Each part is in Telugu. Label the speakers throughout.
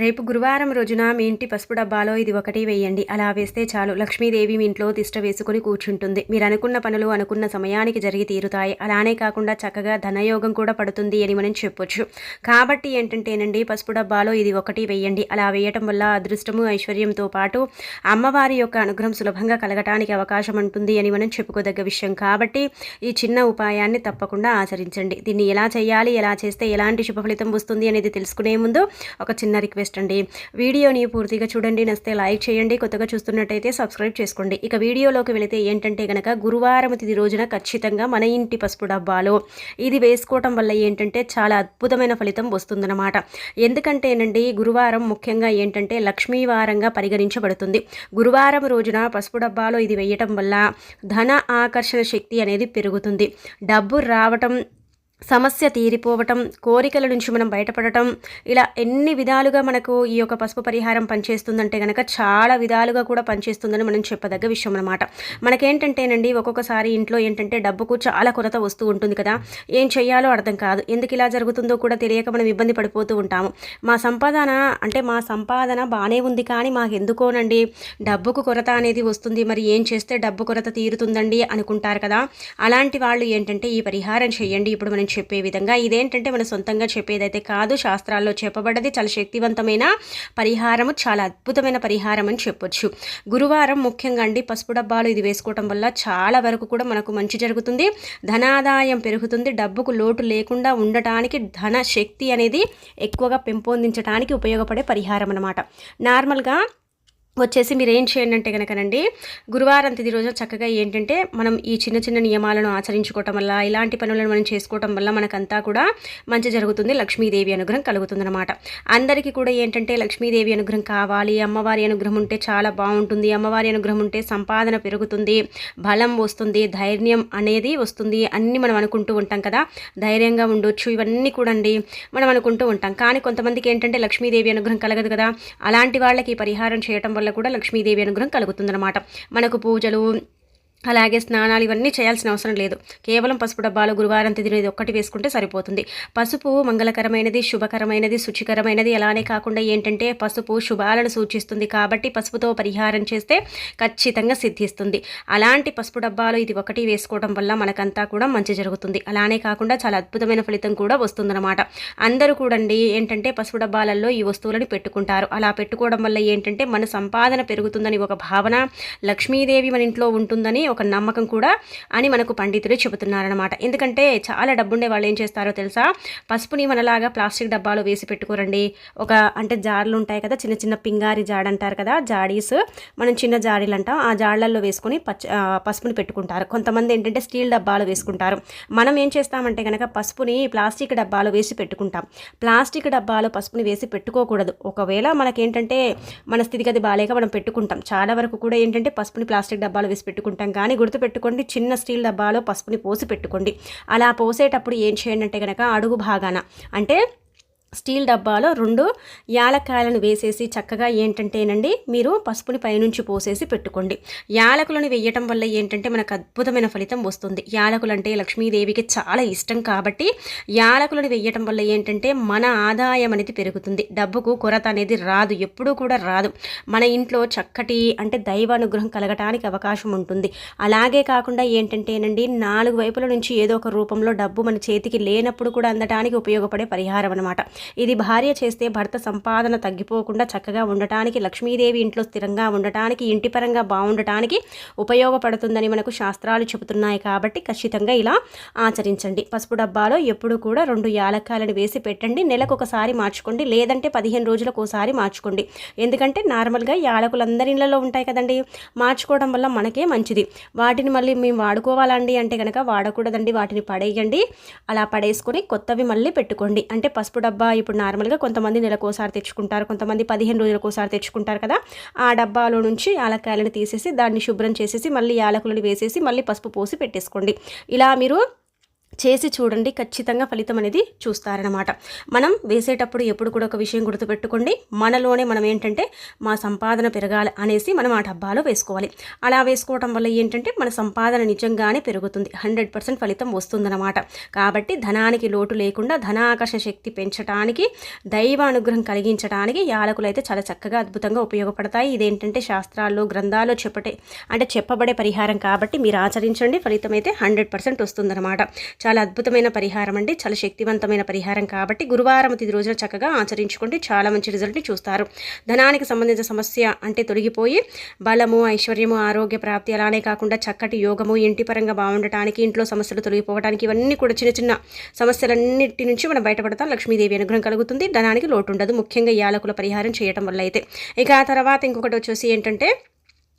Speaker 1: రేపు గురువారం రోజున మీ ఇంటి పసుపు డబ్బాలో ఇది ఒకటి వేయండి. అలా వేస్తే చాలు. లక్ష్మీదేవి మీ ఇంట్లో తిష్ట వేసుకుని కూర్చుంటుంది. మీరు అనుకున్న పనులు అనుకున్న సమయానికి జరిగి తీరుతాయి. అలానే కాకుండా చక్కగా ధనయోగం కూడా పడుతుంది అని మనం చెప్పొచ్చు. కాబట్టి ఏంటంటేనండి పసుపు డబ్బాలో ఇది ఒకటి వేయండి. అలా వేయటం వల్ల అదృష్టము ఐశ్వర్యంతో పాటు అమ్మవారి యొక్క అనుగ్రహం సులభంగా కలగటానికి అవకాశం ఉంటుంది అని మనం చెప్పుకోదగ్గ విషయం. కాబట్టి ఈ చిన్న ఉపాయాన్ని తప్పకుండా ఆచరించండి. దీన్ని ఎలా చేయాలి ఎలా చేస్తే ఎలాంటి శుభ ఫలితం వస్తుంది అనేది తెలుసుకునే ముందు ఒక చిన్న రిక్వెస్ట్ అండి వీడియోని పూర్తిగా చూడండి. నస్తే లైక్ చేయండి. కొత్తగా చూస్తున్నట్టయితే సబ్స్క్రైబ్ చేసుకోండి. ఇక వీడియోలోకి వెళితే ఏంటంటే కనుక గురువారం తిది రోజున ఖచ్చితంగా మన ఇంటి పసుపు డబ్బాలో ఇది వేసుకోవటం వల్ల ఏంటంటే చాలా అద్భుతమైన ఫలితం వస్తుందన్నమాట. ఎందుకంటేనండి గురువారం ముఖ్యంగా ఏంటంటే లక్ష్మీవారంగా పరిగణించబడుతుంది. గురువారం రోజున పసుపు డబ్బాలో ఇది వేయటం వల్ల ధన ఆకర్షణ శక్తి అనేది పెరుగుతుంది. డబ్బు రావటం సమస్య తీరిపోవటం కోరికల నుంచి మనం బయటపడటం ఇలా ఎన్ని విధాలుగా మనకు ఈ యొక్క పసుపు పరిహారం పనిచేస్తుందంటే కనుక చాలా విధాలుగా కూడా పనిచేస్తుందని మనం చెప్పదగ్గ విషయం అనమాట మనకేంటంటేనండి ఒక్కొక్కసారి ఇంట్లో ఏంటంటే డబ్బుకు చాలా కొరత వస్తూ ఉంటుంది కదా. ఏం చేయాలో అర్థం కాదు. ఎందుకు ఇలా జరుగుతుందో కూడా తెలియక మనం ఇబ్బంది పడిపోతూ ఉంటాము. మా సంపాదన అంటే మా సంపాదన బాగానే ఉంది కానీ మాకు ఎందుకోనండి డబ్బుకు కొరత అనేది వస్తుంది. మరి ఏం చేస్తే డబ్బు కొరత తీరుతుందండి అనుకుంటారు కదా. అలాంటి వాళ్ళు ఏంటంటే ఈ పరిహారం చేయండి ఇప్పుడు మనం చెప్పే విధంగా ఇదేంటంటే మన సొంతంగా చెప్పేదైతే కాదు శాస్త్రాల్లో చెప్పబడ్డది. చాలా శక్తివంతమైన పరిహారము చాలా అద్భుతమైన పరిహారం అని చెప్పొచ్చు. గురువారం ముఖ్యంగా అండి పసుపు డబ్బాలు ఇది వేసుకోవటం వల్ల చాలా వరకు కూడా మనకు మంచి జరుగుతుంది. ధనాదాయం పెరుగుతుంది. డబ్బుకు లోటు లేకుండా ఉండటానికి ధన శక్తి అనేది ఎక్కువగా పెంపొందించడానికి ఉపయోగపడే పరిహారం అనమాట నార్మల్గా వచ్చేసి మీరు ఏం చేయండి అంటే కనుకనండి గురువారం తిది రోజు చక్కగా ఏంటంటే మనం ఈ చిన్న చిన్న నియమాలను ఆచరించుకోవటం వల్ల ఇలాంటి పనులను మనం చేసుకోవటం వల్ల మనకంతా కూడా మంచి జరుగుతుంది లక్ష్మీదేవి అనుగ్రహం కలుగుతుందన్నమాట. అందరికీ కూడా ఏంటంటే లక్ష్మీదేవి అనుగ్రహం కావాలి అమ్మవారి అనుగ్రహం ఉంటే చాలా బాగుంటుంది అమ్మవారి అనుగ్రహం ఉంటే సంపాదన పెరుగుతుంది బలం వస్తుంది ధైర్యం అనేది వస్తుంది అన్నీ మనం అనుకుంటూ ఉంటాం కదా. ధైర్యంగా ఉండొచ్చు ఇవన్నీ కూడా అండి మనం అనుకుంటూ ఉంటాం. కానీ కొంతమందికి ఏంటంటే లక్ష్మీదేవి అనుగ్రహం కలగదు కదా. అలాంటి వాళ్ళకి పరిహారం చేయటం వల్ల కూడా లక్ష్మీదేవి అనుగ్రహం కలుగుతుందన్నమాట. మనకు పూజలు అలాగే స్నానాలు ఇవన్నీ చేయాల్సిన అవసరం లేదు. కేవలం పసుపు డబ్బాలు గురువారం తిది ఇది ఒక్కటి వేసుకుంటే సరిపోతుంది. పసుపు మంగళకరమైనది శుభకరమైనది శుచికరమైనది అలానే కాకుండా ఏంటంటే పసుపు శుభాలను సూచిస్తుంది కాబట్టి పసుపుతో పరిహారం చేస్తే ఖచ్చితంగా సిద్ధిస్తుంది. అలాంటి పసుపు డబ్బాలు ఇది ఒకటి వేసుకోవడం వల్ల మనకంతా కూడా మంచి జరుగుతుంది. అలానే కాకుండా చాలా అద్భుతమైన ఫలితం కూడా వస్తుందన్నమాట. అందరూ కూడండి ఏంటంటే పసుపు డబ్బాలలో ఈ వస్తువులను పెట్టుకుంటారు. అలా పెట్టుకోవడం వల్ల ఏంటంటే మన సంపాదన పెరుగుతుందని ఒక భావన లక్ష్మీదేవి మన ఇంట్లో ఉంటుందని ఒక నమ్మకం కూడా అని మనకు పండితులు చెబుతున్నారనమాట ఎందుకంటే చాలా డబ్బుండే వాళ్ళు ఏం చేస్తారో తెలుసా? పసుపుని మనలాగా ప్లాస్టిక్ డబ్బాలో వేసి పెట్టుకోరండి. ఒక అంటే జాడలు ఉంటాయి కదా చిన్న చిన్న పింగారి జాడ అంటారు కదా జాడీస్. మనం చిన్న జాడీలు అంటాం ఆ జాడలలో వేసుకొని పచ్చ పసుపుని పెట్టుకుంటారు. కొంతమంది ఏంటంటే స్టీల్ డబ్బాలు వేసుకుంటారు. మనం ఏం చేస్తామంటే కనుక పసుపుని ప్లాస్టిక్ డబ్బాలో వేసి పెట్టుకుంటాం. ప్లాస్టిక్ డబ్బాలో పసుపుని వేసి పెట్టుకోకూడదు. ఒకవేళ మనకేంటంటే మన స్థితిగతి బాగాలేక మనం పెట్టుకుంటాం. చాలా వరకు కూడా ఏంటంటే పసుపుని ప్లాస్టిక్ డబ్బాలో వేసి పెట్టుకుంటాం కానీ గుర్తుపెట్టుకోండి చిన్న స్టీల్ డబ్బాలో పసుపుని పోసి పెట్టుకోండి. అలా పోసేటప్పుడు ఏం చేయండి అంటే కనుక అడుగు భాగాన అంటే స్టీల్ డబ్బాలో రెండు యాలక్కాయలను వేసేసి చక్కగా ఏంటంటేనండి మీరు పసుపుని పైనుంచి పోసేసి పెట్టుకోండి. యాలకులను వేయటం వల్ల ఏంటంటే మనకు అద్భుతమైన ఫలితం వస్తుంది. యాలకులు అంటే లక్ష్మీదేవికి చాలా ఇష్టం కాబట్టి యాలకులను వేయటం వల్ల ఏంటంటే మన ఆదాయం అనేది పెరుగుతుంది. డబ్బుకు కొరత అనేది రాదు ఎప్పుడూ కూడా రాదు. మన ఇంట్లో చక్కటి అంటే దైవానుగ్రహం కలగటానికి అవకాశం ఉంటుంది. అలాగే కాకుండా ఏంటంటేనండి నాలుగు వైపుల నుంచి ఏదో ఒక రూపంలో డబ్బు మన చేతికి లేనప్పుడు కూడా అందటానికి ఉపయోగపడే పరిహారం అనమాట ఇది భార్య చేస్తే భర్త సంపాదన తగ్గిపోకుండా చక్కగా ఉండటానికి లక్ష్మీదేవి ఇంట్లో స్థిరంగా ఉండటానికి ఇంటి పరంగా బాగుండటానికి ఉపయోగపడుతుందని మనకు శాస్త్రాలు చెబుతున్నాయి కాబట్టి ఖచ్చితంగా ఇలా ఆచరించండి. పసుపు డబ్బాలో ఎప్పుడు కూడా రెండు యాలక్కాయలను వేసి పెట్టండి. నెలకు ఒకసారి మార్చుకోండి. లేదంటే పదిహేను రోజులకు ఒకసారి మార్చుకోండి. ఎందుకంటే నార్మల్గా యాలకులు అందరి ఇళ్ళలో ఉంటాయి కదండి. మార్చుకోవడం వల్ల మనకే మంచిది. వాటిని మళ్ళీ మేము వాడుకోవాలండి అంటే కనుక వాడకూడదండి. వాటిని పడేయండి. అలా పడేసుకొని కొత్తవి మళ్ళీ పెట్టుకోండి. అంటే పసుపు డబ్బా ఇప్పుడు నార్మల్గా కొంతమంది నెలకోసారి తెచ్చుకుంటారు కొంతమంది పదిహేను రోజులకోసారి తెచ్చుకుంటారు కదా. ఆ డబ్బాలో నుంచి యాలక్కాయలను తీసేసి దాన్ని శుభ్రం చేసేసి మళ్ళీ యాలకులను వేసేసి మళ్ళీ పసుపు పోసి పెట్టేసుకోండి. ఇలా మీరు చేసి చూడండి ఖచ్చితంగా ఫలితం అనేది చూస్తారనమాట మనం వేసేటప్పుడు ఎప్పుడు కూడా ఒక విషయం గుర్తుపెట్టుకోండి. మనలోనే మనం ఏంటంటే మా సంపాదన పెరగాలి అనేసి మనం ఆ డబ్బాలో వేసుకోవాలి. అలా వేసుకోవడం వల్ల ఏంటంటే మన సంపాదన నిజంగానే పెరుగుతుంది. హండ్రెడ్ పర్సెంట్ ఫలితం వస్తుందన్నమాట. కాబట్టి ధనానికి లోటు లేకుండా ధనాకర్షణ శక్తి పెంచడానికి దైవ అనుగ్రహం కలిగించడానికి యాలకులు అయితే చాలా చక్కగా అద్భుతంగా ఉపయోగపడతాయి. ఇదేంటంటే శాస్త్రాల్లో గ్రంథాల్లో చెప్పటే అంటే చెప్పబడే పరిహారం కాబట్టి మీరు ఆచరించండి. ఫలితం అయితే హండ్రెడ్ పర్సెంట్ వస్తుందన్నమాట. చాలా అద్భుతమైన పరిహారం అండి. చాలా శక్తివంతమైన పరిహారం కాబట్టి గురువారం తిది రోజున చక్కగా ఆచరించుకుంటే చాలా మంచి రిజల్ట్ని చూస్తారు. ధనానికి సంబంధించిన సమస్య అంటే తొలగిపోయి బలము ఐశ్వర్యము ఆరోగ్య ప్రాప్తి అలానే కాకుండా చక్కటి యోగము ఇంటి పరంగా బాగుండటానికి ఇంట్లో సమస్యలు తొలగిపోవడానికి ఇవన్నీ కూడా చిన్న చిన్న సమస్యలన్నిటి నుంచి మనం బయటపడతాం. లక్ష్మీదేవి అనుగ్రహం కలుగుతుంది. ధనానికి లోటు ఉండదు ముఖ్యంగా యాలకుల పరిహారం చేయటం వల్ల అయితే. ఇక ఆ తర్వాత ఇంకొకటి వచ్చేసి ఏంటంటే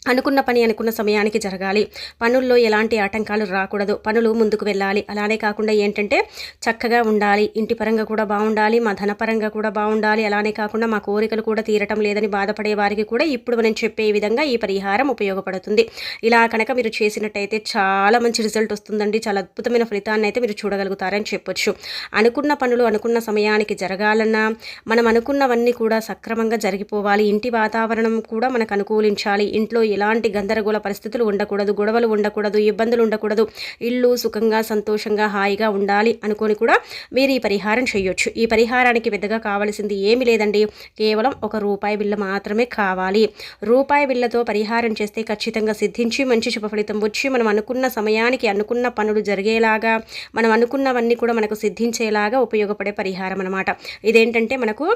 Speaker 1: అనుకున్న పని అనుకున్న సమయానికి జరగాలి. పనుల్లో ఎలాంటి ఆటంకాలు రాకూడదు. పనులు ముందుకు వెళ్ళాలి. అలానే కాకుండా ఏంటంటే చక్కగా ఉండాలి. ఇంటి పరంగా కూడా బాగుండాలి. మా ధనపరంగా కూడా బాగుండాలి. అలానే కాకుండా మా కోరికలు కూడా తీరటం లేదని బాధపడే వారికి కూడా ఇప్పుడు మనం చెప్పే విధంగా ఈ పరిహారం ఉపయోగపడుతుంది. ఇలా కనుక మీరు చేసినట్టయితే చాలా మంచి రిజల్ట్ వస్తుందండి. చాలా అద్భుతమైన ఫలితాన్ని అయితే మీరు చూడగలుగుతారని చెప్పొచ్చు. అనుకున్న పనులు అనుకున్న సమయానికి జరగాలన్నా మనం అనుకున్నవన్నీ కూడా సక్రమంగా జరిగిపోవాలి. ఇంటి వాతావరణం కూడా మనకు అనుకూలించాలి. ఇంట్లో ఎలాంటి గందరగోళ పరిస్థితులు ఉండకూడదు గొడవలు ఉండకూడదు ఇబ్బందులు ఉండకూడదు. ఇల్లు సుఖంగా సంతోషంగా హాయిగా ఉండాలి అనుకొని కూడా మీరు ఈ పరిహారం చేయొచ్చు. ఈ పరిహారానికి పెద్దగా కావాల్సింది ఏమి లేదండి. కేవలం ఒక రూపాయి బిల్ల మాత్రమే కావాలి. రూపాయి బిల్లతో పరిహారం చేస్తే ఖచ్చితంగా సిద్ధించి మంచి శుభ ఫలితం వచ్చి మనం అనుకున్న సమయానికి అనుకున్న పనులు జరిగేలాగా మనం అనుకున్నవన్నీ కూడా మనకు సిద్ధించేలాగా ఉపయోగపడే పరిహారం అనమాట ఇదేంటంటే మనకు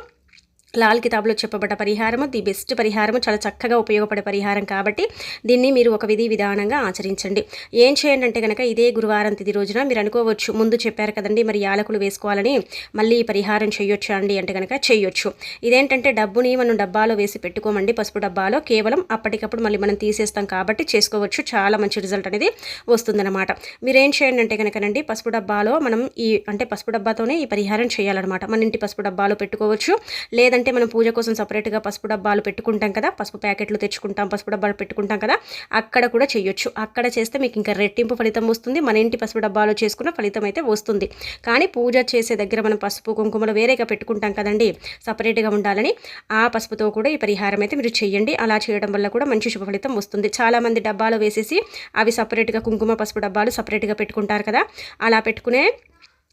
Speaker 1: లాల్ కితాబ్లో చెప్పబడ్డ పరిహారము ది బెస్ట్ పరిహారము చాలా చక్కగా ఉపయోగపడే పరిహారం కాబట్టి దీన్ని మీరు ఒక విధి విధానంగా ఆచరించండి. ఏం చేయండి అంటే కనుక ఇదే గురువారం తిది రోజున మీరు అనుకోవచ్చు ముందు చెప్పారు కదండి మరి యాలకులు వేసుకోవాలని మళ్ళీ ఈ పరిహారం చేయొచ్చు అండి అంటే కనుక చేయొచ్చు. ఇదేంటంటే డబ్బుని మనం డబ్బాలో వేసి పెట్టుకోమండి పసుపు డబ్బాలో. కేవలం అప్పటికప్పుడు మళ్ళీ మనం తీసేస్తాం కాబట్టి చేసుకోవచ్చు చాలా మంచి రిజల్ట్ అనేది వస్తుందన్నమాట. మీరు ఏం చేయండి అంటే కనుకనండి పసుపు డబ్బాలో మనం ఈ అంటే పసుపు డబ్బాతోనే ఈ పరిహారం చేయాలన్నమాట. మన ఇంటి పసుపు డబ్బాలో పెట్టుకోవచ్చు లేదంటే అంటే మనం పూజ కోసం సపరేట్గా పసుపు డబ్బాలు పెట్టుకుంటాం కదా పసుపు ప్యాకెట్లు తెచ్చుకుంటాం పసుపు డబ్బాలు పెట్టుకుంటాం కదా అక్కడ కూడా చేయొచ్చు అక్కడ చేస్తే మీకు ఇంకా రెట్టింపు ఫలితం వస్తుంది. మన ఇంటి పసుపు డబ్బాలో చేసుకున్న ఫలితం అయితే వస్తుంది. కానీ పూజ చేసే దగ్గర మనం పసుపు కుంకుమలు వేరేగా పెట్టుకుంటాం కదండి సపరేట్గా ఉండాలని ఆ పసుపుతో కూడా ఈ పరిహారం అయితే మీరు చేయండి అలా చేయడం వల్ల కూడా మంచి శుభ ఫలితం వస్తుంది. చాలామంది డబ్బాలు వేసేసి అవి సపరేట్గా కుంకుమ పసుపు డబ్బాలు సపరేట్గా పెట్టుకుంటారు కదా అలా పెట్టుకునే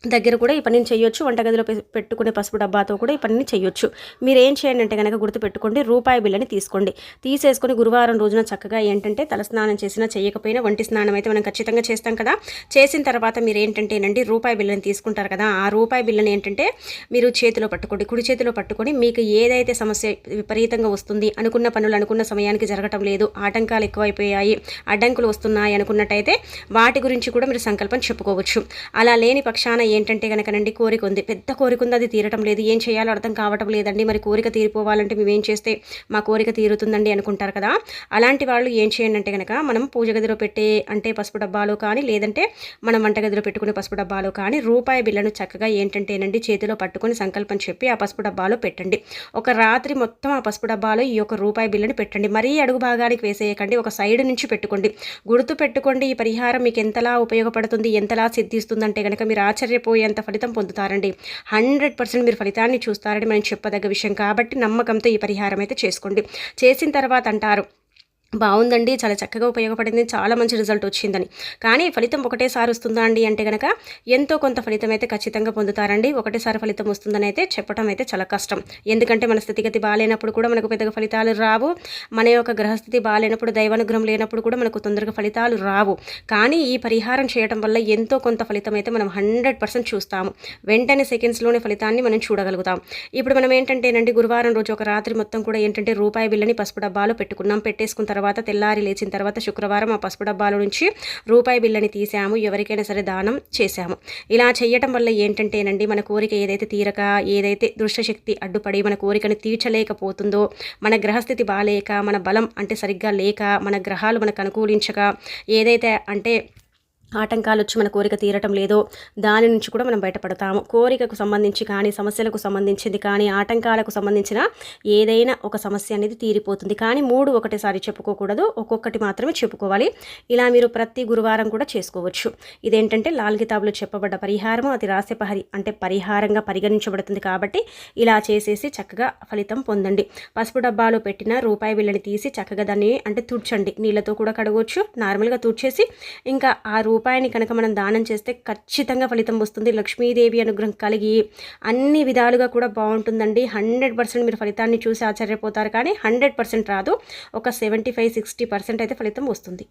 Speaker 1: దగ్గర కూడా ఈ పనిని చేయొచ్చు. వంటగదిలో పెట్టుకునే పసుపు డబ్బాతో కూడా ఈ పనిని చేయొచ్చు. మీరు ఏం చేయండి అంటే కనుక గుర్తుపెట్టుకోండి రూపాయి బిల్లని తీసుకోండి. తీసేసుకొని గురువారం రోజున చక్కగా ఏంటంటే తలస్నానం చేసినా చేయకపోయినా వంటి స్నానం అయితే మనం ఖచ్చితంగా చేస్తాం కదా. చేసిన తర్వాత మీరు ఏంటంటేనండి రూపాయి బిల్లని తీసుకుంటారు కదా. ఆ రూపాయి బిల్లని ఏంటంటే మీరు చేతిలో పట్టుకోండి. కుడి చేతిలో పట్టుకొని మీకు ఏదైతే సమస్య విపరీతంగా వస్తుంది అనుకున్న పనులు అనుకున్న సమయానికి జరగటం లేదు ఆటంకాలు ఎక్కువైపోయాయి అడ్డంకులు వస్తున్నాయి అనుకున్నట్టయితే వాటి గురించి కూడా మీరు సంకల్పం చెప్పుకోవచ్చు. అలా లేని పక్షాన ఏంటంటే కనుకనండి కోరిక ఉంది. పెద్ద కోరిక ఉంది. అది తీరటం లేదు. ఏం చేయాలో అర్థం కావటం లేదండి. మరి కోరిక తీరిపోవాలంటే మేము ఏం చేస్తే మా కోరిక తీరుతుందండి అనుకుంటారు కదా. అలాంటి వాళ్ళు ఏం చేయండి అంటే కనుక మనం పూజ గదిలో పెట్టే అంటే పసుపు డబ్బాలు కానీ లేదంటే మనం వంటగదిలో పెట్టుకునే పసుపు డబ్బాలు కానీ రూపాయి బిల్లను చక్కగా ఏంటంటేనండి చేతిలో పట్టుకుని సంకల్పం చెప్పి ఆ పసుపు డబ్బాలో పెట్టండి. ఒక రాత్రి మొత్తం ఆ పసుపు డబ్బాలో ఈ యొక్క రూపాయి బిల్లని పెట్టండి. మరీ అడుగు భాగానికి వేసేయకండి. ఒక సైడ్ నుంచి పెట్టుకోండి. గుర్తు పెట్టుకోండి. ఈ పరిహారం మీకు ఎంతలా ఉపయోగపడుతుంది? ఎంతలా సిద్ధిస్తుందంటే కనుక మీరు ఆశ్చర్య పోయేంత ఫలితం పొందుతారండి. హండ్రెడ్ పర్సెంట్ మీరు ఫలితాన్ని చూస్తారని మనం చెప్పదగ్గ విషయం కాబట్టి నమ్మకంతో ఈ పరిహారం అయితే చేసుకోండి. చేసిన తర్వాత అంటారు బాగుందండి చాలా చక్కగా ఉపయోగపడింది చాలా మంచి రిజల్ట్ వచ్చిందని. కానీ ఫలితం ఒకటేసారి వస్తుందా అండి అంటే కనుక ఎంతో కొంత ఫలితం అయితే ఖచ్చితంగా పొందుతారండి. ఒకటేసారి ఫలితం వస్తుందని అయితే చెప్పడం అయితే చాలా కష్టం. ఎందుకంటే మన స్థితిగతి బాగాలేనప్పుడు కూడా మనకు పెద్దగా ఫలితాలు రావు. మన యొక్క గ్రహస్థితి బాగాలేనప్పుడు దైవానుగ్రహం లేనప్పుడు కూడా మనకు తొందరగా ఫలితాలు రావు. కానీ ఈ పరిహారం చేయడం వల్ల ఎంతో కొంత ఫలితం అయితే మనం హండ్రెడ్ పర్సెంట్ చూస్తాము. వెంటనే సెకండ్స్లోనే ఫలితాన్ని మనం చూడగలుగుతాం. ఇప్పుడు మనం ఏంటంటేనండి గురువారం రోజు ఒక రాత్రి మొత్తం కూడా ఏంటంటే రూపాయి బిల్లని పసుపు డబ్బాలో పెట్టుకున్నాం పెట్టేసుకున్న తర్వాత తర్వాత తెల్లారి లేచిన తర్వాత శుక్రవారం ఆ పసుపు డబ్బాల నుంచి రూపాయి బిల్లని తీసాము ఎవరికైనా సరే దానం చేశాము. ఇలా చేయటం వల్ల ఏంటంటేనండి మన కోరిక ఏదైతే తీరక ఏదైతే దృశ్యశక్తి అడ్డుపడి మన కోరికను తీర్చలేకపోతుందో మన గ్రహస్థితి బాగాలేక మన బలం అంటే సరిగ్గా లేక మన గ్రహాలు మనకు అనుకూలించక ఏదైతే అంటే ఆటంకాలు వచ్చి మన కోరిక తీరటం లేదో దాని నుంచి కూడా మనం బయటపడతాము. కోరికకు సంబంధించి కానీ సమస్యలకు సంబంధించింది కానీ ఆటంకాలకు సంబంధించిన ఏదైనా ఒక సమస్య అనేది తీరిపోతుంది. కానీ మూడు ఒకటేసారి చెప్పుకోకూడదు. ఒక్కొక్కటి మాత్రమే చెప్పుకోవాలి. ఇలా మీరు ప్రతి గురువారం కూడా చేసుకోవచ్చు. ఇదేంటంటే లాల్ కితాబ్లో చెప్పబడ్డ పరిహారము. అది రాసే అంటే పరిహారంగా పరిగణించబడుతుంది కాబట్టి ఇలా చేసేసి చక్కగా ఫలితం పొందండి. పసుపు డబ్బాలో పెట్టిన రూపాయి బిళ్ళని తీసి చక్కగా దాన్ని అంటే తుడ్చండి. నీళ్ళతో కూడా కడగవచ్చు. నార్మల్గా తుడిచేసి ఇంకా ఆ రూపాయి రూపాయిని కనుక మనం దానం చేస్తే ఖచ్చితంగా ఫలితం వస్తుంది. లక్ష్మీదేవి అనుగ్రహం కలిగి అన్ని విధాలుగా కూడా బాగుంటుందండి. హండ్రెడ్ పర్సెంట్ మీరు ఫలితాన్ని చూసి ఆశ్చర్యపోతారు కానీ హండ్రెడ్ పర్సెంట్ రాదు. ఒక సెవెంటీ ఫైవ్ సిక్స్టీ పర్సెంట్ అయితే ఫలితం వస్తుంది.